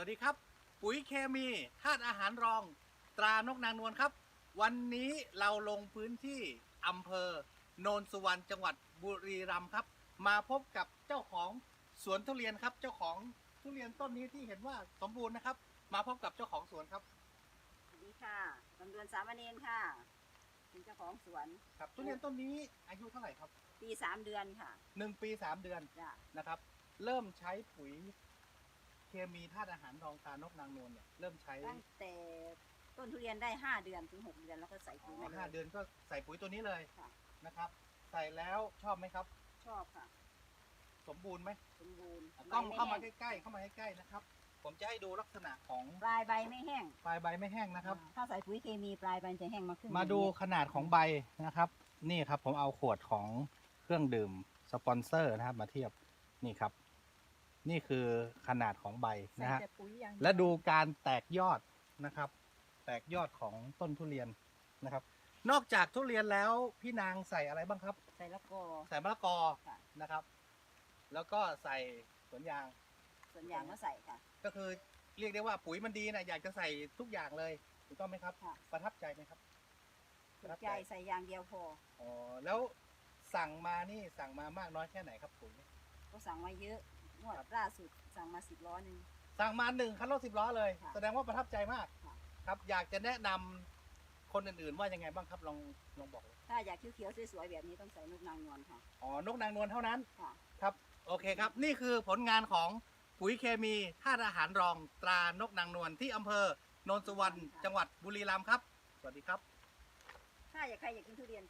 วัสดีครับ ปุ๋ยเคมีธาตุอาหารรอง ตรานกนางนวลครับ วันนี้เราลงพื้นที่อำเภอโนนสุวรรณจังหวัดบุรีรัมย์ครับ มาพบกับเจ้าของสวนทุเรียนครับ เจ้าของทุเรียนต้นนี้ที่เห็นว่าสมบูรณ์นะครับ มาพบกับเจ้าของสวนครับสวัสดีค่ะลำดวนสามเณรค่ะเป็นเจ้าของสวนครับทุเรียนต้นนี้อายุเท่าไหร่ครับ ปีสามเดือนค่ะหนึ่งปีสามเดือนจ้ะนะครับ เริ่มใช้ปุ๋ย เคมีธาตุอาหารรองตรานกนางนวลเนี่ยเริ่มใช้ตั้งแต่ต้นทุเรียนได้ห้าเดือนถึงหกเดือนแล้วก็ใส่ปุ๋ยอ๋มาอเลห้ายเดือนก็ใส่ปุ๋ยตัวนี้เลยค่ะ นะครับ ใส่แล้วชอบไหมครับ ชอบค่ะสมบูรณ์ไหมสมบูรณ์กล้องใบเข้ามาแห้งใกล้ๆเข้ามาใกล้ๆนะครับ ผมจะให้ดูลักษณะของปลายใบไม่แห้งปลายใบไม่แห้งนะครับ อ่าถ้าใส่ปุ๋ยเคมีปลายใบจะแห้งมาขึ้นมาดูขนาดของใบนะครับ นี่ครับผมเอาขวดของเครื่องดื่มสปอนเซอร์นะครับ มาเทียบนี่ครับ นี่คือขนาดของใบใส่นะฮะแต่ปุ๋ยอย่างเยวและดูการแตกยอดนะครับ แตกยอดของต้นทุเรียนนะครับ นอกจากทุเรียนแล้วพี่นางใส่อะไรบ้างครับ ใส่ละกอ ใส่มะละกอค่ะ นะครับ แล้วก็ใส่สวนยาง ส่วนยางก็ใส่ค่ะ ก็คือเรียกได้ว่าปุ๋ยมันดีนะอยากจะใส่ทุกอย่างเลยถูกต้องไหมครับ ค่ะ ประทับใจไหมครับถูกใจใส่ยางเดียวพอ อ๋อแล้วสั่งมานี่สั่งมามากน้อยแค่ไหนครับปุ๋ยก็สั่งมาเยอะ งวดครับล่าสุดสั่งมาสิบล้อหนึ่ง สั่งมาหนึ่งคันรถสิบล้อเลย ค่ะแสดงว่าประทับใจมาก ค่ะ ครับอยากจะแนะนำคนอื่นๆว่ายังไงบ้างครับลองลองบอกเลยถ้าอยากเขียวๆสวยๆแบบนี้ต้องใส่นกนางนวลค่ะ อ๋อนกนางนวลเท่านั้น ค่ะ ครับโอเคครับ นี่คือผลงานของปุ๋ยเคมีธาตุอาหารรองตรานกนางนวลที่อำเภอโนนสุวรรณจังหวัดบุรีรัมย์ครับ สวัสดีครับ ถ้าอยากใครอยากกินทุเรียน